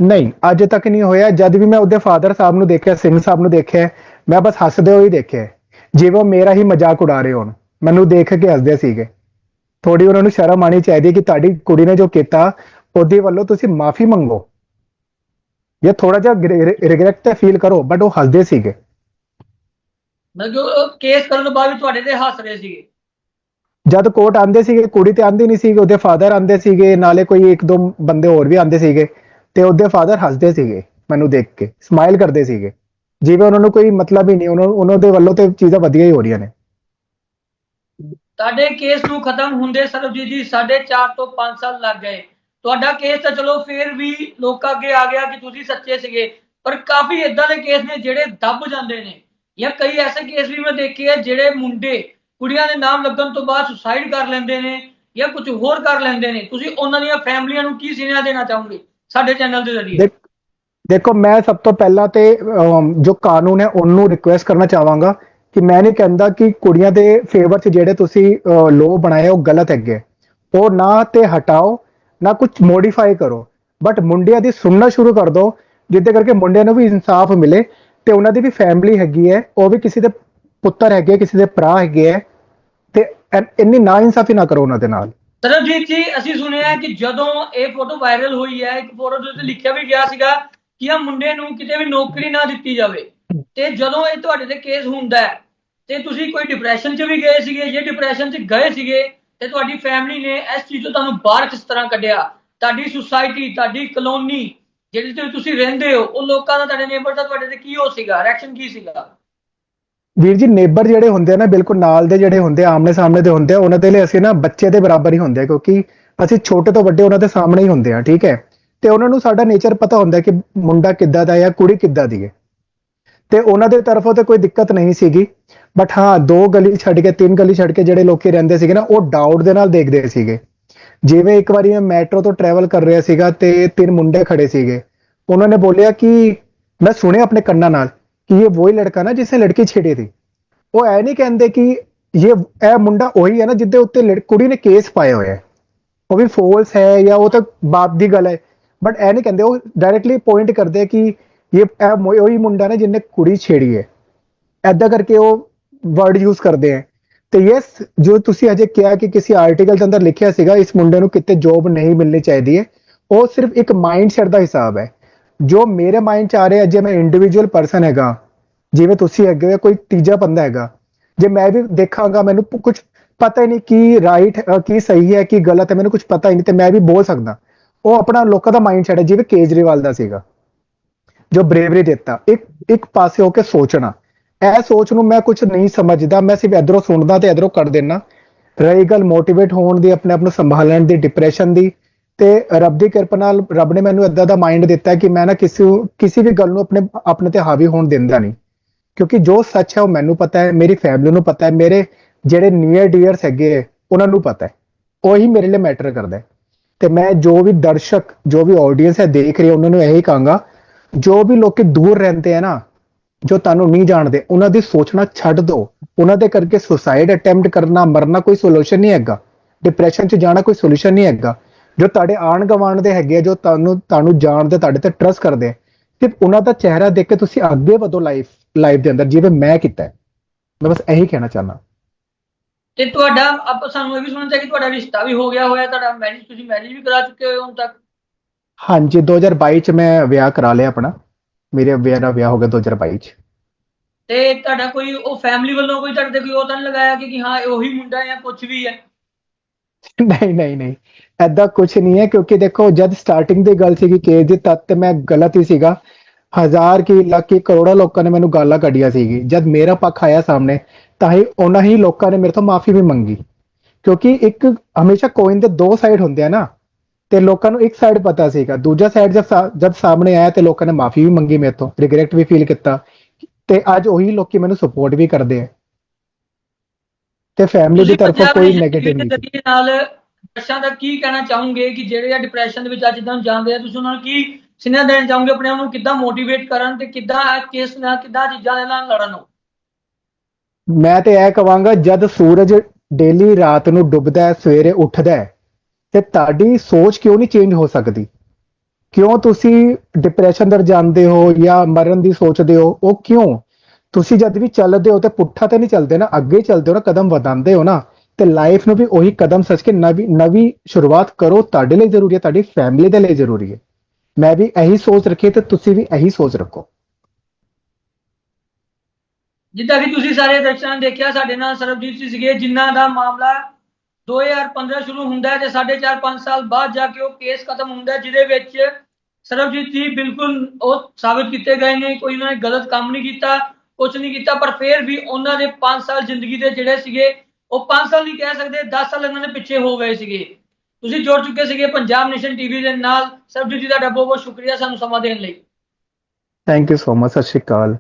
Speaker 1: ਨਹੀਂ ਅੱਜ ਤੱਕ ਨਹੀਂ ਹੋਇਆ। ਜਦ ਵੀ ਮੈਂ ਉਹਦੇ ਫਾਦਰ ਸਾਹਿਬ ਨੂੰ ਦੇਖਿਆ ਸਿੰਘ ਸਾਹਿਬ ਨੂੰ ਦੇਖਿਆ ਮੈਂ ਬਸ ਹੱਸਦੇ ਹੋਏ ਹੀ ਦੇਖਿਆ। ਜਿਵੇਂ ਉਹ ਮੇਰਾ ਹੀ ਮਜ਼ਾਕ ਉਡਾ ਰਹੇ ਹੋਣ। ਮੈਨੂੰ ਦੇਖ ਕੇ ਹੱਸਦੇ ਸੀਗੇ। ਥੋੜੀ ਉਹਨਾਂ ਨੂੰ ਸ਼ਰਮ ਆਣੀ ਚਾਹੀਦੀ ਹੈ ਕਿ ਤੁਹਾਡੀ ਕੁੜੀ ਨੇ ਜੋ ਕੀਤਾ ਉਹਦੇ ਵੱਲੋਂ ਤੁਸੀਂ ਮਾਫੀ ਮੰਗੋ। ਜਾਂ ਥੋੜਾ ਜਿਹਾ ਰਿਗਰੈਟ ਤਾਂ ਫੀਲ ਕਰੋ ਬਟ ਉਹ ਹੱਸਦੇ ਸੀਗੇ।
Speaker 2: ਮਤਲਬ ਕੇਸ ਕਰਨ ਤੋਂ ਬਾਅਦ ਵੀ ਤੁਹਾਡੇ ਤੇ ਹੱਸ ਰਹੇ ਸੀਗੇ।
Speaker 1: ਜਦ ਕੋਰਟ ਆਂਦੇ ਸੀਗੇ ਕੁੜੀ ਤੇ ਆਂਦੀ ਨਹੀਂ ਸੀਗੇ ਉਹਦੇ ਫਾਦਰ ਆਂਦੇ ਸੀਗੇ ਨਾਲੇ ਕੋਈ ਇੱਕ ਦੋ ਬੰਦੇ ਹੋਰ ਵੀ ਆਂਦੇ ਸੀਗੇ ਤੇ ਉਹਦੇ ਫਾਦਰ ਹੱਸਦੇ ਸੀਗੇ ਮੈਨੂੰ ਦੇਖ ਕੇ ਸਮਾਈਲ ਕਰਦੇ ਸੀਗੇ। ਜਿਵੇਂ ਉਹਨਾਂ ਨੂੰ ਕੋਈ ਮਤਲਬ ਹੀ ਨਹੀਂ ਉਹਨਾਂ ਉਹਨਾਂ ਦੇ ਵੱਲੋਂ ਤੇ ਚੀਜ਼ਾਂ ਵਧੀਆ ਹੀ ਹੋ ਰਹੀਆਂ ਨੇ।
Speaker 2: ਤੁਹਾਡੇ ਕੇਸ ਨੂੰ ਖਤਮ ਹੁੰਦੇ ਸਰਬਜੀਤ ਜੀ 4.5 ਤੋਂ 5 ਸਾਲ ਲੱਗ ਗਏ। ਤੁਹਾਡਾ ਕੇਸ ਤਾਂ ਚਲੋ ਫੇਰ ਵੀ ਲੋਕਾਂ ਅੱਗੇ ਆ ਗਿਆ ਕਿ ਤੁਸੀਂ ਸੱਚੇ ਸੀਗੇ ਪਰ ਕਾਫੀ ਇਦਾਂ ਦੇ ਕੇਸ ਨੇ ਜਿਹੜੇ ਦੱਬ ਜਾਂਦੇ ਨੇ। ਜਾਂ ਕਈ ਐਸੇ ਕੇਸ ਵੀ ਮੈਂ ਦੇਖੇ ਆ ਜਿਹੜੇ ਮੁੰਡੇ ਕੁੜੀਆਂ ਦੇ ਨਾਮ ਲੱਗਣ ਤੋਂ ਬਾਅਦ ਸੁਸਾਈਡ ਕਰ ਲੈਂਦੇ ਨੇ ਜਾਂ ਕੁਝ ਹੋਰ ਕਰ ਲੈਂਦੇ ਨੇ। ਤੁਸੀਂ ਉਹਨਾਂ ਦੀਆਂ ਫੈਮਲੀਆਂ ਨੂੰ ਕੀ ਸੁਨੇਹਾ ਦੇਣਾ ਚਾਹੋਗੇ ਸਾਡੇ ਚੈਨਲ ਦੇ ਜ਼ਰੀਏ?
Speaker 1: ਦੇਖੋ ਮੈਂ ਸਭ ਤੋਂ ਪਹਿਲਾਂ ਤੇ ਜੋ ਕਾਨੂੰਨ ਹੈ ਉਹਨੂੰ ਰਿਕੁਐਸਟ ਕਰਨਾ ਚਾਹਾਂਗਾ ਕਿ ਮੈਂ ਨਹੀਂ ਕਹਿੰਦਾ ਕਿ ਕੁੜੀਆਂ ਦੇ ਫੇਵਰ 'ਚ ਜਿਹੜੇ ਤੁਸੀਂ ਲੋ ਬਣਾਏ ਉਹ ਗਲਤ ਹੈਗੇ ਉਹ ਨਾ ਤੇ ਹਟਾਓ, ਨਾ ਕੁਝ ਮੋਡੀਫਾਈ ਕਰੋ। ਬਟ ਮੁੰਡਿਆਂ ਦੀ ਸੁਣਨਾ ਸ਼ੁਰੂ ਕਰ ਦਿਓ ਜਿੱਦੇ ਕਰਕੇ ਮੁੰਡਿਆਂ ਨੂੰ ਵੀ ਇਨਸਾਫ ਮਿਲੇ। ਤੇ ਉਹਨਾਂ ਦੀ ਵੀ ਫੈਮਿਲੀ ਹੈਗੀ ਹੈ, ਉਹ ਵੀ ਕਿਸੇ ਦੇ ਪੁੱਤਰ ਹੈਗੇ, ਕਿਸੇ ਦੇ ਭਰਾ ਹੈਗੇ ਹੈ, ਤੇ ਇ- ਇੰਨੀ ਨਾ ਇਨਸਾਫੀ ਨਾ ਕਰੋ ਉਹਨਾਂ ਦੇ ਨਾਲ।
Speaker 2: ਸਰਬਜੀਤ ਜੀ, ਅਸੀਂ ਸੁਣਿਆ ਹੈ ਕਿ ਜਦੋਂ ਇਹ ਫੋਟੋ ਵਾਇਰਲ ਹੋਈ ਹੈ, ਇੱਕ ਫੋਟੋ ਦੇ ਉੱਤੇ ਲਿਖਿਆ ਵੀ ਗਿਆ ਸੀਗਾ ਕਿ ਆ ਮੁੰਡੇ ਨੂੰ ਕਿਤੇ ਵੀ ਨੌਕਰੀ ਨਾ ਦਿੱਤੀ ਜਾਵੇ। ਤੇ ਜਦੋਂ ਇਹ ਤੁਹਾਡੇ ਤੇ ਕੇਸ ਹੁੰਦਾ ਹੈ, ਤੇ ਤੁਸੀਂ ਕੋਈ ਡਿਪਰੈਸ਼ਨ 'ਚ ਵੀ ਗਏ ਸੀਗੇ, ਜੇ ਡਿਪਰੈਸ਼ਨ 'ਚ ਗਏ ਸੀਗੇ, ਤੇ ਤੁਹਾਡੀ ਫੈਮਿਲੀ ਨੇ ਇਸ ਚੀਜ਼ ਤੋਂ ਤੁਹਾਨੂੰ ਬਾਹਰ ਕਿਸ ਤਰ੍ਹਾਂ ਕੱਢਿਆ? ਤੁਹਾਡੀ ਸੁਸਾਇਟੀ ਤੁਹਾਡੀ ਕਲੋਨੀ ਜਿਹੜੀ ਤੇ ਤੁਸੀਂ ਰਹਿੰਦੇ ਹੋ, ਉਹ ਲੋਕਾਂ ਦਾ ਤੁਹਾਡੇ ਨੇਬਰ ਦਾ ਤੁਹਾਡੇ ਤੇ ਕੀ ਹੋ ਸੀਗਾ? ਰਿਐਕਸ਼ਨ ਕੀ ਸੀਗਾ?
Speaker 1: ਵੀਰ ਜੀ ਨੇਬਰ ਜਿਹੜੇ ਹੁੰਦੇ ਆ ਨਾ, ਬਿਲਕੁਲ ਨਾਲ ਦੇ ਜਿਹੜੇ ਹੁੰਦੇ ਆ ਆਮਨੇ ਸਾਹਮਣੇ ਦੇ ਹੁੰਦੇ ਆ, ਉਹਨਾਂ ਦੇ ਲਈ ਅਸੀਂ ਨਾ ਬੱਚੇ ਦੇ ਬਰਾਬਰ ਹੀ ਹੁੰਦੇ ਆ, ਕਿਉਂਕਿ ਅਸੀਂ ਛੋਟੇ ਤੋਂ ਵੱਡੇ ਉਹਨਾਂ ਦੇ ਸਾਹਮਣੇ ਹੀ ਹੁੰਦੇ ਆ, ਠੀਕ ਹੈ? ਤੇ ਉਹਨਾਂ ਨੂੰ ਸਾਡਾ ਨੇਚਰ ਪਤਾ ਹੁੰਦਾ ਕਿ ਮੁੰਡਾ ਕਿੱਦਾਂ ਦਾ ਹੈ ਜਾਂ ਕੁੜੀ ਕਿੱਦਾਂ ਦੀ ਹੈ। ਤੇ ਉਹਨਾਂ ਦੇ ਤਰਫੋਂ ਤੇ ਕੋਈ ਦਿੱਕਤ ਨਹੀਂ ਸੀਗੀ ਬਟ ਹਾਂ, ਦੋ ਗਲੀ ਛੱਡ ਕੇ, ਤਿੰਨ ਗਲੀ ਛੱਡ ਕੇ ਜਿਹੜੇ ਲੋਕੀ ਰਹਿੰਦੇ ਸੀਗੇ ਨਾ, ਉਹ ਡਾਊਟ ਦੇ ਨਾਲ ਦੇਖਦੇ ਸੀਗੇ। ਜਿਵੇਂ ਇੱਕ ਵਾਰੀ ਮੈਂ ਮੈਟਰੋ ਤੋਂ ਟਰੈਵਲ ਕਰ ਰਿਹਾ ਸੀਗਾ ਤੇ ਤਿੰਨ ਮੁੰਡੇ ਖੜੇ ਸੀਗੇ। ਉਹਨਾਂ ਨੇ ਬੋਲਿਆ ਕਿ ਮੈਂ ਸੁਣਿਆ ਆਪਣੇ ਕੰਨਾਂ ਨਾਲ ਕਿ ਇਹ ਵਹੀ ਲੜਕਾ ਨਾ ਜਿਸਨੇ ਲੜਕੀ ਛੇੜੀ ਸੀ। ਉਹ ਐ ਨਹੀਂ ਕਹਿੰਦੇ ਕਿ ਇਹ ਇਹ ਮੁੰਡਾ ਉਹੀ ਹੈ ਨਾ ਜਿੱਦੇ ਉੱਤੇ ਲੜ- ਕੁੜੀ ਨੇ ਕੇਸ ਪਾਇਆ ਹੋਇਆ ਹੈ। ਉਹ ਵੀ ਫੋਲਸ ਹੈ ਜਾਂ ਉਹ ਤਾਂ ਬਾਪ ਦੀ ਗੱਲ ਹੈ। ਬਟ ਐ ਨਹੀਂ ਕਹਿੰਦੇ, ਉਹ ਡਾਇਰੈਕਟਲੀ ਪੁਆਇੰਟ ਕਰਦੇ ਕਿ ਇਹ ਇਹ ਉਹੀ ਮੁੰਡਾ ਨੇ ਜਿਹਨੇ ਕੁੜੀ ਛੇੜੀ ਹੈ। ਐਦਾਂ ਕਰਕੇ ਉਹ ਵਰਡ ਯੂਜ਼ ਕਰਦੇ ਹੈ ਤੇ ਯੈਸ ਜੋ ਤੁਸੀਂ ਅਜੇ ਕਿਹਾ ਕਿ ਕਿਸੇ ਆਰਟੀਕਲ ਦੇ ਅੰਦਰ ਲਿਖਿਆ ਸੀਗਾ, ਇਸ ਮੁੰਡੇ ਨੂੰ ਕਿਤੇ ਜੌਬ ਨਹੀਂ ਮਿਲਣੀ ਚਾਹੀਦੀ ਹੈ, ਉਹ ਸਿਰਫ ਇੱਕ ਮਾਈਂਡਸੈਟ ਦਾ ਹਿਸਾਬ ਹੈ। ਜੋ ਮੇਰੇ ਮਾਈਂਡ ਚ ਆ ਰਿਹਾ, ਜੇ ਮੈਂ ਇੰਡੀਵਿਜੂਅਲ ਪਰਸਨ ਹੈਗਾ, ਜਿਵੇਂ ਤੁਸੀਂ ਹੈਗੇ ਕੋਈ ਤੀਜਾ ਬੰਦਾ ਹੈਗਾ, ਜੇ ਮੈਂ ਵੀ ਦੇਖਾਂਗਾ, ਮੈਨੂੰ ਕੁਝ ਪਤਾ ਹੀ ਨਹੀਂ ਕੀ ਰਾਈਟ ਕੀ ਸਹੀ ਹੈ, ਕੀ ਗਲਤ ਹੈ, ਮੈਨੂੰ ਕੁਝ ਪਤਾ ਹੀ ਨਹੀਂ ਤੇ ਮੈਂ ਵੀ ਬੋਲ ਸਕਦਾ। ਉਹ ਆਪਣਾ ਲੋਕਾਂ ਦਾ ਮਾਈਂਡ ਮਾਈਂਡਸੈਟ ਹੈ, ਜਿਵੇਂ ਕੇਜਰੀਵਾਲ ਦਾ ਸੀਗਾ, ਜੋ ਬਰੇਵਰੀ ਦਿੱਤਾ, ਇੱਕ ਇੱਕ ਪਾਸੇ ਹੋ ਕੇ ਸੋਚਣਾ। ਇਹ ਸੋਚ ਨੂੰ ਮੈਂ ਕੁਝ ਨਹੀਂ ਸਮਝਦਾ ਮੈਂ ਸਿਰਫ ਇਧਰੋਂ ਸੁਣਦਾ ਤੇ ਇਧਰੋਂ ਕੱਢ ਦੇਣਾ ਰਹੀ ਗੱਲ ਮੋਟੀਵੇਟ ਹੋਣ ਦੀ ਆਪਣੇ ਆਪ ਨੂੰ ਸੰਭਾਲਣ ਦੀ ਡਿਪਰੈਸ਼ਨ ਦੀ ਤੇ ਰੱਬ ਦੀ ਕਿਰਪਾ ਨਾਲ ਰੱਬ ਨੇ ਮੈਨੂੰ ਇਦਾਂ ਦਾ ਮਾਈਂਡ ਦਿੱਤਾ ਕਿ ਮੈਂ ਨਾ ਕਿਸੇ ਕਿਸੇ ਵੀ ਗੱਲ ਨੂੰ ਆਪਣੇ ਆਪਣੇ ਤੇ ਹਾਵੀ ਹੋਣ ਦਿੰਦਾ ਨਹੀਂ। ਕਿਉਂਕਿ ਜੋ ਸੱਚ ਹੈ ਉਹ ਮੈਨੂੰ ਪਤਾ ਹੈ ਮੇਰੀ ਫੈਮਿਲੀ ਨੂੰ ਪਤਾ ਹੈ ਮੇਰੇ ਜਿਹੜੇ ਨੀਅਰ ਡੀਅਰਸ ਹੈਗੇ ਹੈ, ਉਹਨਾਂ ਨੂੰ ਪਤਾ ਹੈ। ਉਹੀ ਮੇਰੇ ਲਈ ਮੈਟਰ ਕਰਦਾ ਹੈ। ਤੇ ਮੈਂ ਜੋ ਵੀ ਦਰਸ਼ਕ ਜੋ ਵੀ ਆਡੀਅנס ਹੈ ਦੇਖ ਰਹੀ ਉਹਨਾਂ ਨੂੰ ਇਹੀ ਕਹਾਂਗਾ ਜੋ ਵੀ ਲੋਕੀ ਦੂਰ ਰਹਿੰਦੇ ਆ ਨਾ ਜੋ ਤੁਹਾਨੂੰ ਨਹੀਂ ਜਾਣਦੇ ਉਹਨਾਂ ਦੀ ਸੋਚਣਾ ਛੱਡ ਦਿਓ। ਉਹਨਾਂ ਦੇ ਕਰਕੇ ਸੁਸਾਈਡ ਅਟੈਂਪਟ ਕਰਨਾ ਮਰਨਾ ਕੋਈ ਸੋਲੂਸ਼ਨ ਨਹੀਂ ਹੈਗਾ। ਡਿਪਰੈਸ਼ਨ 'ਚ ਜਾਣਾ ਕੋਈ ਸੋਲੂਸ਼ਨ ਨਹੀਂ ਹੈਗਾ। ਜੋ ਤੁਹਾਡੇ ਆਣ ਗਵਾਣ ਦੇ ਹੈਗੇ ਜੋ ਤੁਹਾਨੂੰ ਤੁਹਾਨੂੰ ਜਾਣਦੇ ਤੁਹਾਡੇ ਤੇ ਟਰਸਟ ਕਰਦੇ ਸਿਰਫ ਉਹਨਾਂ ਦਾ ਚਿਹਰਾ ਦੇਖ ਕੇ ਤੁਸੀਂ ਅੱਗੇ ਵਧੋ ਲਾਈਫ ਲਾਈਫ ਦੇ ਅੰਦਰ ਜਿਵੇਂ ਮੈਂ ਕੀਤਾ। ਮੈਂ ਬਸ ਇਹੀ ਕਹਿਣਾ ਚਾਹਨਾ
Speaker 2: ਤੇ ਤੁਹਾਡਾ ਆਪਾਂ ਸਾਨੂੰ ਇਹ ਵੀ ਸੁਣਨ ਚ ਆਇਆ ਕਿ ਤੁਹਾਡਾ ਰਿਸ਼ਤਾ ਵੀ ਹੋ ਗਿਆ ਹੋਇਆ ਤੁਹਾਡਾ ਮੈਰਿਜ ਤੁਸੀਂ ਮੈਰਿਜ ਵੀ ਕਰਾ ਚੁੱਕੇ ਹੋ ਹੁਣ ਤੱਕ?
Speaker 1: ਹਾਂਜੀ 2022 ਚ ਮੈਂ ਵਿਆਹ ਕਰਾ ਲਿਆ ਆਪਣਾ। ਮੇਰੇ ਵਿਆਹ ਦਾ ਵਿਆਹ ਹੋ ਗਿਆ 2022 ਚ।
Speaker 2: ਤੇ ਤੁਹਾਡਾ ਕੋਈ ਉਹ ਫੈਮਿਲੀ ਵੱਲੋਂ ਕੋਈ ਤੁਹਾਡੇ ਤੇ ਕੋਈ ਉਹ ਤਾਂ ਨਹੀਂ ਲਗਾਇਆ ਕਿ ਕਿ ਹਾਂ ਇਹ ਉਹੀ ਮੁੰਡਾ ਹੈ ਜਾਂ ਕੁਝ ਵੀ ਹੈ?
Speaker 1: ਨਹੀਂ ਨਹੀਂ ਨਹੀਂ। ਐਦਾਂ ਕੁਝ ਨਹੀਂ ਹੈ ਕਿਉਂਕਿ ਦੇਖੋ ਜਦ ਸਟਾਰਟਿੰਗ ਦੀ ਗੱਲ ਸੀਗੀ ਕੇਸ ਦੀ ਤਦ ਤੇ ਮੈਂ ਗਲਤ ਹੀ ਸੀਗਾ। ਹਜ਼ਾਰ ਕੀ ਲੱਖ ਕੀ ਕਰੋੜਾਂ ਲੋਕਾਂ ਨੇ ਮੈਨੂੰ ਗਾਲਾਂ ਕੱਢੀਆਂ ਸੀਗੀ। ਜਦ ਮੇਰਾ ਪੱਖ ਆਇਆ ਸਾਹਮਣੇ ਤਾਂ ਹੀ ਉਹਨਾਂ ਹੀ ਲੋਕਾਂ ਨੇ ਮੇਰੇ ਤੋਂ ਮਾਫੀ ਵੀ ਮੰਗੀ। ਕਿਉਂਕਿ ਇੱਕ ਹਮੇਸ਼ਾ ਕੋਇਨ ਦੇ ਦੋ ਸਾਈਡ ਹੁੰਦੇ ਆ ਨਾ। ਤੇ ਲੋਕਾਂ ਨੂੰ ਇੱਕ ਸਾਈਡ ਪਤਾ ਸੀਗਾ। ਦੂਜਾ ਸਾਈਡ ਜਦ ਜਦ ਸਾਹਮਣੇ ਆਇਆ ਤੇ ਲੋਕਾਂ ਨੇ ਮਾਫੀ ਵੀ ਮੰਗੀ ਮੇਰੇ ਤੋਂ ਰਿਗਰੈਟ ਵੀ ਫੀਲ ਕੀਤਾ। ਤੇ ਅੱਜ ਉਹੀ ਲੋਕੀ ਮੈਨੂੰ ਸਪੋਰਟ ਵੀ ਕਰਦੇ ਆ। ਤੇ ਫੈਮਿਲੀ ਦੀ ਤਰਫੋਂ ਕੋਈ ਨੈਗੇਟਿਵ
Speaker 2: TV
Speaker 1: ਨਹੀਂ
Speaker 2: ਨਾਲ ਦਰਸ਼ਕਾਂ ਦਾ ਕੀ ਕਹਿਣਾ ਚਾਹੋਗੇ ਕਿ ਜਿਹੜੇ ਆ ਡਿਪਰੈਸ਼ਨ ਦੇ ਵਿੱਚ ਅੱਜ ਤੁਹਾਨੂੰ ਜਾਣਦੇ ਆ ਤੁਸੀਂ ਉਹਨਾਂ ਨੂੰ ਕੀ ਸਿਨੇਹਾ ਦੇਣਾ ਚਾਹੋਗੇ ਆਪਣੇ ਆਪ ਨੂੰ ਕਿੱਦਾਂ ਮੋਟੀਵੇਟ ਕਰਨ ਤੇ ਕਿੱਦਾਂ ਇਹ ਕੇਸ ਨਾਲ ਕਿੱਦਾਂ ਚੀਜ਼ਾਂ ਦੇ ਨਾਲ ਲੜਨ ਨੂੰ?
Speaker 1: ਮੈਂ ਤੇ ਇਹ ਕਵਾਂਗਾ ਜਦ ਸੂਰਜ ਡੇਲੀ ਰਾਤ ਨੂੰ ਡੁੱਬਦਾ ਹੈ ਸਵੇਰੇ ਉੱਠਦਾ ਹੈ ਤੇ ਤੁਹਾਡੀ ਸੋਚ ਕਿਉਂ ਨਹੀਂ ਚੇਂਜ ਹੋ ਸਕਦੀ? ਕਿਉਂ ਤੁਸੀਂ ਡਿਪਰੈਸ਼ਨ ਦਰ ਜਾਂਦੇ ਹੋ ਜਾਂ ਮਰਨ ਦੀ ਸੋਚਦੇ ਹੋ? ਉਹ ਕਿਉਂ? ਤੁਸੀਂ ਜਦ ਵੀ ਚੱਲਦੇ ਹੋ ਤੇ ਪੁੱਠਾ ਤੇ ਨਹੀਂ ਚੱਲਦੇ ਨਾ, ਅੱਗੇ ਚੱਲਦੇ ਹੋ ਨਾ, ਕਦਮ ਵਧਾਉਂਦੇ ਹੋ ਨਾ, ਤੇ ਲਾਈਫ ਨੂੰ ਵੀ ਉਹੀ ਕਦਮ ਸੱਚ ਕੇ ਨਵੀਂ ਨਵੀਂ ਸ਼ੁਰੂਆਤ ਕਰੋ, ਤੁਹਾਡੇ ਲਈ ਜ਼ਰੂਰੀ ਹੈ, ਤੁਹਾਡੀ ਫੈਮਿਲੀ ਦੇ ਲਈ ਜ਼ਰੂਰੀ ਹੈ। ਮੈਂ ਵੀ ਇਹੀ ਸੋਚ ਰੱਖੀ ਤੇ ਤੁਸੀਂ ਵੀ ਇਹੀ ਸੋਚ ਰੱਖੋ।
Speaker 2: ਜਿੱਦਾਂ ਕਿ ਤੁਸੀਂ ਸਾਰੇ ਦਰਸ਼ਕਾਂ ਨੇ ਦੇਖਿਆ, ਸਾਡੇ ਨਾਲ ਸਰਬਜੀਤ ਜੀ ਸੀਗੇ, ਜਿਨ੍ਹਾਂ ਦਾ ਮਾਮਲਾ 2015 ਸ਼ੁਰੂ ਹੁੰਦਾ ਹੈ ਤੇ 4.5 5 ਸਾਲ ਬਾਅਦ ਜਾ ਕੇ ਉਹ ਕੇਸ ਖਤਮ ਹੁੰਦਾ ਜਿਹਦੇ ਵਿੱਚ ਸਰਬਜੀਤ ਜੀ ਬਿਲਕੁਲ ਉਹ ਸਾਬਿਤ ਕੀਤੇ ਗਏ ਨੇ, ਕੋਈ ਉਹਨਾਂ ਨੇ ਗਲਤ ਕੰਮ ਨਹੀਂ ਕੀਤਾ ਕੁਝ ਨਹੀਂ ਕੀਤਾ, ਪਰ ਫਿਰ ਵੀ ਉਹਨਾਂ ਦੇ 5 ਸਾਲ ਜ਼ਿੰਦਗੀ ਦੇ ਜਿਹੜੇ ਸੀਗੇ, ਉਹ 5 ਸਾਲ ਨਹੀਂ ਕਹਿ ਸਕਦੇ 10 ਸਾਲ ਇਹਨਾਂ ਦੇ ਪਿੱਛੇ ਹੋ ਗਏ ਸੀਗੇ। ਤੁਸੀਂ ਜੁੜ ਚੁੱਕੇ ਸੀਗੇ ਪੰਜਾਬ ਨੇਸ਼ਨ ਟੀਵੀ ਦੇ ਨਾਲ, ਸਰਬਜੀਤ ਜੀ ਦਾ ਬਹੁਤ ਬਹੁਤ ਸ਼ੁਕਰੀਆ ਸਾਨੂੰ ਸਮਾਂ ਦੇਣ ਲਈ।
Speaker 1: ਥੈਂਕ ਯੂ ਸੋ ਮਚ ਸਤਿ ਸ਼੍ਰੀ ਅਕਾਲ।